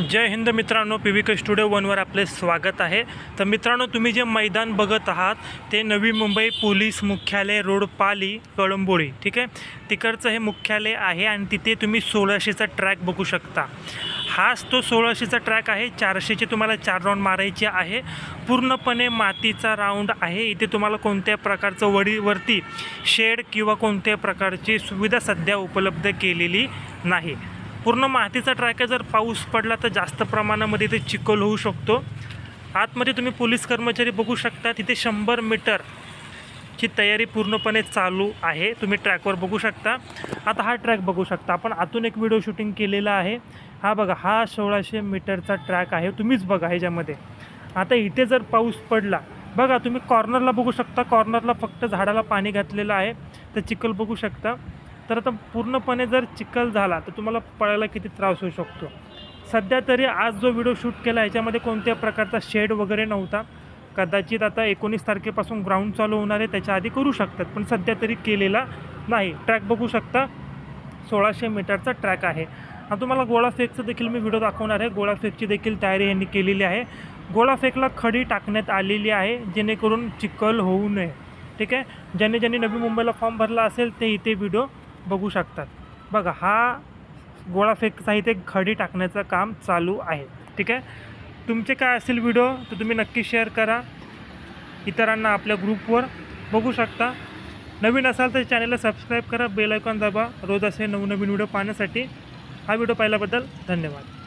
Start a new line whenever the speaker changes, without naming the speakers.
जय हिंद मित्रांनो P V K studio वनवर आपले स्वागत आहे. तर मित्रांनो तुम्ही जे मैदान बघत आहात ते नवी मुंबई पोलीस मुख्यालय रोड पाली कळंबोळी ठीक आहे? तिकडचं हे मुख्यालय आहे आणि तिथे तुम्ही सोळाशेचा ट्रॅक बघू शकता. हाच तो सोळाशेचा ट्रॅक आहे. चारशेचे तुम्हाला चार राऊंड मारायचे आहे. पूर्णपणे मातीचा राऊंड आहे. इथे तुम्हाला कोणत्या प्रकारचं वडीवरती शेड किंवा कोणत्या प्रकारची सुविधा सध्या उपलब्ध केलेली नाही. पूर्ण मातीचा ट्रॅक आहे जर पाऊस पडला तर जास्त प्रमाणामध्ये इथे चिखल होऊ शकतो. आतमध्ये तुम्ही पोलीस कर्मचारी बघू शकता तिथे शंभर मीटर ची तयारी पूर्णपणे चालू आहे. तुम्ही ट्रॅकवर बघू शकता. आता हा ट्रॅक बघू शकता. आपण आतून एक व्हिडिओ शूटिंग केलेला आहे. हा बघा हा सोळाशे मीटरचा ट्रॅक आहे. तुम्हीच बघा ह्याच्यामध्ये. आता इथे जर पाऊस पडला बघा तुम्ही कॉर्नरला बघू शकता. कॉर्नरला फक्त झाडाला पाणी घातलेलं आहे. तर चिखल बघू शकता. तर आता पूर्णपणे जर चिखल झाला तर तुम्हाला पळायला किती त्रास होऊ शकतो? सध्या तरी आज जो व्हिडिओ शूट केला याच्यामध्ये कोणत्या प्रकारचा शेड वगैरे नव्हता. कदाचित आता एकोणीस तारखेपासून ग्राउंड चालू होणार आहे त्याच्या आधी करू शकतात पण सध्या तरी केलेला नाही. ट्रॅक बघू शकता. सोळाशे मीटरचा ट्रॅक आहे. आणि तुम्हाला गोळा फेकचं देखील मी व्हिडिओ दाखवणार आहे. गोळा फेकची देखील तयारी यांनी केलेली आहे. गोळा फेकला खडी टाकण्यात आलेली आहे जेणेकरून चिखल होऊ नये. ठीक आहे? ज्यांनी ज्यांनी नवी मुंबईला फॉर्म भरला असेल ते इथे व्हिडिओ बघू शकतात. बघा हा गोळा फेकचा इथे खडी टाकण्याचं काम चालू आहे. ठीक आहे? तुमचे काय असेल व्हिडिओ तर तुम्ही नक्की शेअर करा. इतरांना आपल्या ग्रुपवर बघू शकता. नवीन असाल तर चॅनलला सबस्क्राईब करा बेल आयकॉन दाबा. रोज असे नवनवीन व्हिडिओ पाहण्यासाठी हा व्हिडिओ पाहिल्याबद्दल धन्यवाद.